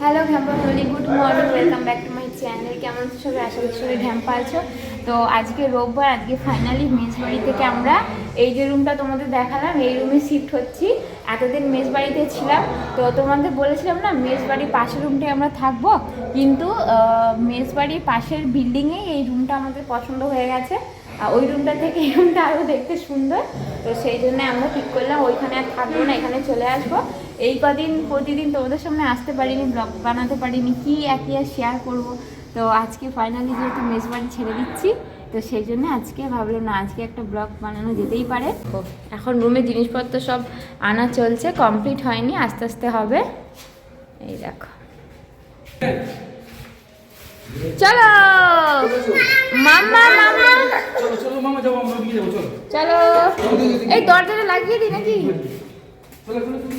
Hello ঘ্যাম্পা family good morning welcome back to my channel কেমন সবাই আশা করি সবাই ঘ্যাম্পা আছো। তো আজকে রোববার, আজকে ফাইনালি মেস বাড়ি থেকে আমরা এই যে রুমটা তোমাদের দেখালাম, এই রুমে শিফট হচ্ছি। এতদিন মেস বাড়িতে ছিলাম, তো তোমাদের বলেছিলাম না মেস বাড়ির পাশের রুমটায় আমরা থাকব, কিন্তু মেস বাড়ির পাশের বিল্ডিংয়েই এই রুমটা আমাদের পছন্দ হয়ে গেছে। ওই রুমটা থেকে এই রুমটা আরও দেখতে সুন্দর, তো সেই জন্য আমরা ঠিক করলাম, ওইখানে আর থাকব না, এখানে চলে আসব। এই কদিন প্রতিদিন তোমাদের সামনে আসতে পারিনি ব্লগ বানাতে পারিনি, কি একই আর শেয়ার করব? তো আজকে ফাইনালি যেহেতু মেস বাড়ি ছেড়ে দিচ্ছি তো সেই জন্য আজকে ভাবলাম না, আজকে একটা ব্লগ বানানো যেতেই পারে। এখন রুমে জিনিসপত্র সব আনা চলছে কমপ্লিট হয়নি, আস্তে আস্তে হবে। এই দেখো। চলো! মাম্মা মাম্মা! চলো। এই দরজাটা লাগিয়ে দিই নাকি? চলো চলো চলো।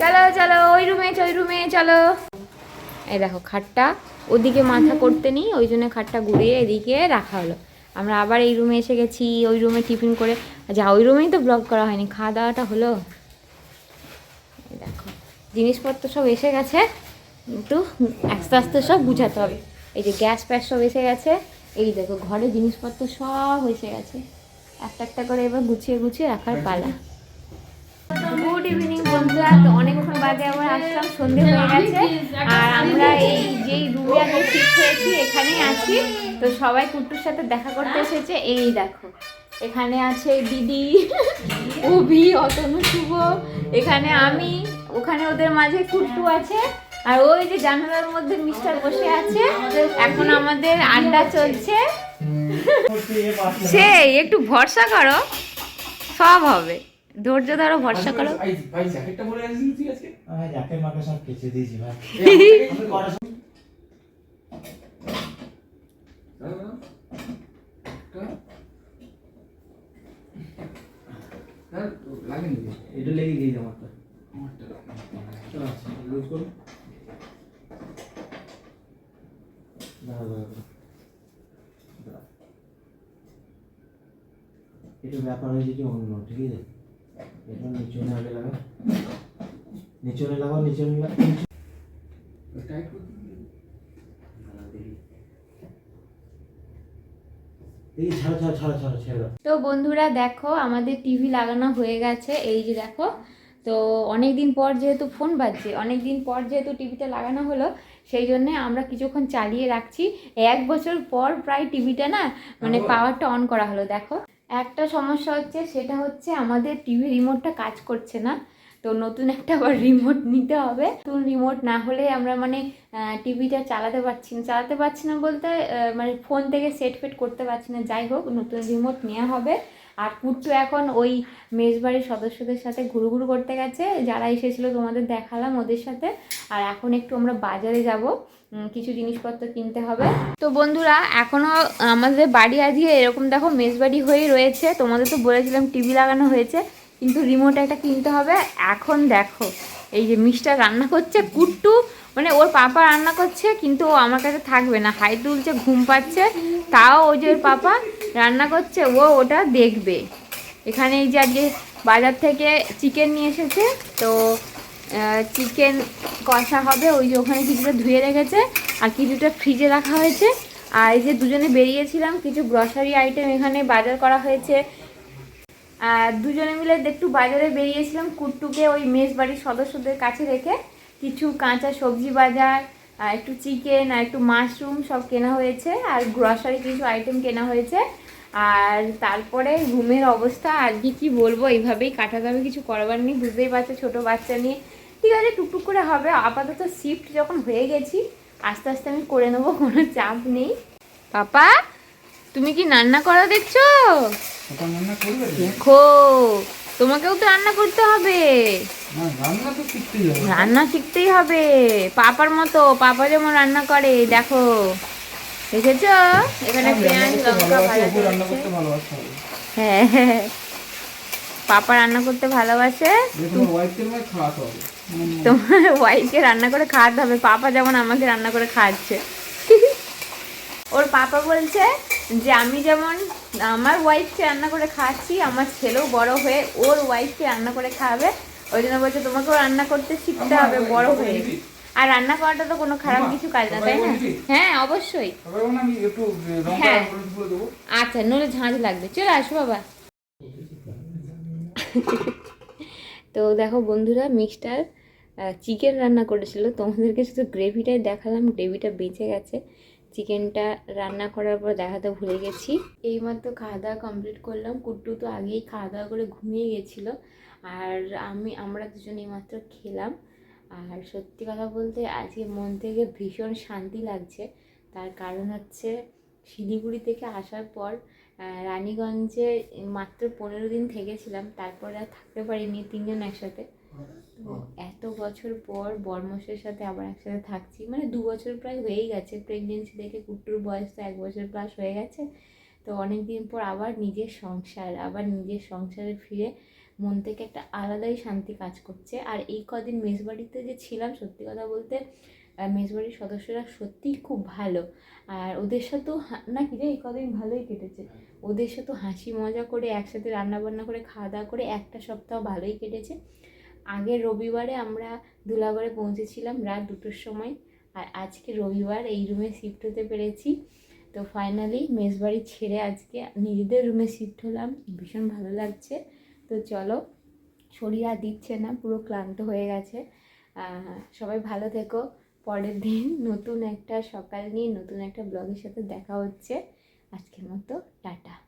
চলো চলো, ওই রুমে ওই রুমে চলো। এই দেখো, খাটটা ওদিকে মাথা করতে নেই, ওই জন্য খাটটা ঘুরিয়ে এদিকে রাখা হলো। আমরা আবার এই রুমে এসে গেছি, ওই রুমে টিফিন করে। যা ওই রুমেই তো ব্লগ করা হয়নি, খাওয়া দাওয়াটা হলো? দেখো, জিনিসপত্র সব এসে গেছে, কিন্তু আস্তে আস্তে সব গুছাতে হবে। এই যে গ্যাস ফ্যাস সব এসে গেছে, এই দেখো, ঘরে জিনিসপত্র সব এসে গেছে। একটা একটা করে এবার গুছিয়ে গুছিয়ে রাখার পালা। ইভিনিং বন্ধুরা। তো অনেকক্ষণ বাদে আবার আসলাম, সন্ধে হয়ে গেছে। আর আমরা এই যেই রুমে আগে শিফট হয়েছি এখানেই আছি। তো সবাই কুট্টুর সাথে দেখা করতে এসেছে। এই দেখো, এখানে আছে দিদি অভি অতনু শুভ, এখানে আমি, ওখানে ওদের মাঝে কুট্টু আছে। আর ওই যে জানালার মধ্যে মিস্টার বসে আছে। এখন আমাদের আড্ডা চলছে। সেই, একটু ভরসা করো, সব হবে। ধৈর্য ধরো ভরসা করো। ভাই ভাই জ্যাকেটটা পরে মাকে সব কেচে দিয়েছি ভাই। এটা লেগে গিয়েছে আমারটা লুজ। এটা ব্যাপার হয়েছে কি অন্য ঠিক আছে? নিচনে আগে লাগা নিচনে লাগাও নিচনে টাইট তো বন্ধুরা দেখো আমাদের টিভি লাগানো হয়ে গেছে এই যে দেখো। তো অনেক দিন পর যেহেতু ফোন বাজছে অনেক দিন পর যেহেতু টিভিটা লাগানো হলো সেই জন্যে আমরা কিছুক্ষণ চালিয়ে রাখছি। এক বছর পর প্রায় টিভিটা না মানে পাওয়ারটা অন করা হলো দেখো। একটা সমস্যা হচ্ছে, সেটা হচ্ছে আমাদের টিভি রিমোটটা কাজ করছে না। তো নতুন একটা আবার রিমোট নিতে হবে। নতুন রিমোট না হলে আমরা মানে টিভিটা চালাতে পারছি না। চালাতে পারছি না বলতে মানে ফোন থেকে সেট ফেট করতে পারছি না। যাই হোক, নতুন রিমোট নেওয়া হবে। আর পুট্টু এখন ওই মেজবাড়ির সদস্যদের সাথে ঘুরু ঘুরু করতে গেছে। যারা এসেছিল তোমাদের দেখালাম ওদের সাথে। আর এখন একটু আমরা বাজারে যাব। কিছু জিনিসপত্র কিনতে হবে। তো বন্ধুরা এখনও আমাদের বাড়ি আজকে এরকম দেখো মেজবাড়ি হয়েই রয়েছে। তোমাদের তো বলেছিলাম টিভি লাগানো হয়েছে, কিন্তু রিমোট একটা কিনতে হবে। এখন দেখো, এই যে মিস্টার রান্না করছে, কুট্টু মানে ওর পাপা রান্না করছে, কিন্তু ও আমার কাছে থাকবে না। হাই তুলছে, ঘুম পাচ্ছে, তাও ওই যে ওর পাপা রান্না করছে, ও ওটা দেখবে। এখানে এই যে আজকে বাজার থেকে চিকেন নিয়ে এসেছে, তো চিকেন কষা হবে, ওই যে ওখানে কিছুটা ধুয়ে রেখেছে, আর কিছুটা ফ্রিজে রাখা হয়েছে। আর এই যে দুজনে বেরিয়েছিলাম, কিছু গ্রসারি আইটেম এখানে বাজার করা হয়েছে। আর দুজনে মিলে একটু বাজারে বেরিয়েছিলাম, কুট্টুকে ওই মেস বাড়ির সদস্যদের কাছে রেখে। কিছু কাঁচা সবজি বাজার, আর একটু চিকেন আর একটু মাশরুম সব কেনা হয়েছে, আর গ্রসারি কিছু আইটেম কেনা হয়েছে। আর তারপরে রুমের অবস্থা আজকে কি বলব এইভাবেই কাটা হবে কিছু করবার নেই বুঝতেই পারছ ছোটো বাচ্চা নিয়ে। ঠিক আছে টুকটুক করে হবে আপাতত শিফট যখন হয়ে গেছি আস্তে আস্তে আমি করে নেব কোনো চাপ নেই। পাপা তুমি কি রান্না করা দেখছ? দেখো তোমাকেও তো রান্না করতে হবে। রান্না শিখতেই হবে পাপার মতো পাপা যেমন রান্না করে দেখো। দেখেছ? এখানে পেঁয়াজ লঙ্কা হ্যাঁ হ্যাঁ। পাপা রান্না করতে ভালোবাসে? তোমার ওয়াইফকে রান্না করে খাওয়াতে হবে। পাপা যেমন আমাকে রান্না করে খাওয়াচ্ছে। ওর পাপা বলছে যে আমি যেমন আমার ওয়াইফকে রান্না করে খাওয়াচ্ছি আমার ছেলেও বড় হয়ে ওর ওয়াইফকে রান্না করে খাওয়াবে। ওই জন্য বলছে তোমাকেও রান্না করতে শিখতে হবে বড় হয়ে। আর রান্না করাটা তো কোনো খারাপ কিছু কাজ না তাই না? হ্যাঁ অবশ্যই। হ্যাঁ। আচ্ছা নলে ঝাঁঝ লাগবে। চলে আসো বাবা। তো দেখো বন্ধুরা মিক্সটার চিকেন রান্না করেছিল। তোমাদেরকে শুধু গ্রেভিটাই দেখালাম গ্রেভিটা বেঁচে গেছে। চিকেনটা রান্না করার পর দেখাতে ভুলে গেছি। এইমাত্র খাওয়া দাওয়া কমপ্লিট করলাম। কুট্টু তো আগেই খাওয়া দাওয়া করে ঘুমিয়ে গেছিল। আর আমি আমরা দুজন এইমাত্র খেলাম। আর সত্যি কথা বলতে আজকে মন থেকে ভীষণ শান্তি লাগছে। তার কারণ হচ্ছে শিলিগুড়ি থেকে আসার পর রানীগঞ্জে মাত্র পনেরো দিন থেকেছিলাম, তারপরে আর থাকতে পারিনি তিনজন একসাথে। এত বছর পর বর্মসের সাথে আবার একসাথে থাকছি মানে দু বছর প্রায় হয়েই গেছে প্রেগনেন্সি থেকে কুট্টুর বয়স তো এক বছর প্লাস হয়ে গেছে। তো অনেক দিন পর আবার নিজের সংসার, আবার নিজের সংসারে ফিরে মন থেকে একটা আলাদাই শান্তি কাজ করছে। আর এই কদিন মেসবাড়িতে যে ছিলাম সত্যি কথা বলতে আহ, মেসবাড়ির সদস্যরা সত্যিই খুব ভালো। আর ওদের সাথেও হা- না কি রে এই কদিন ভালোই কেটেছে। ওদের সাথে হাসি মজা করে একসাথে রান্না বান্না করে খাওয়া দাওয়া করে একটা সপ্তাহ ভালোই কেটেছে। আগের রবিবারে আমরা দুলাগড়ে পৌঁছেছিলাম রাত দুটোর সময়। আর আজকে রবিবার এই রুমে শিফট হতে পেরেছি। তো ফাইনালি মেসবাড়ি ছেড়ে আজকে নিজেদের রুমে শিফট হলাম। ভীষণ ভালো লাগছে। তো চলো, শরীর আর দিচ্ছে না, পুরো ক্লান্ত হয়ে গেছে। সবাই ভালো থেকো। পরের দিন নতুন একটা সকাল নিয়ে নতুন একটা ব্লগের সাথে দেখা হচ্ছে। আজকের মতো, টাটা।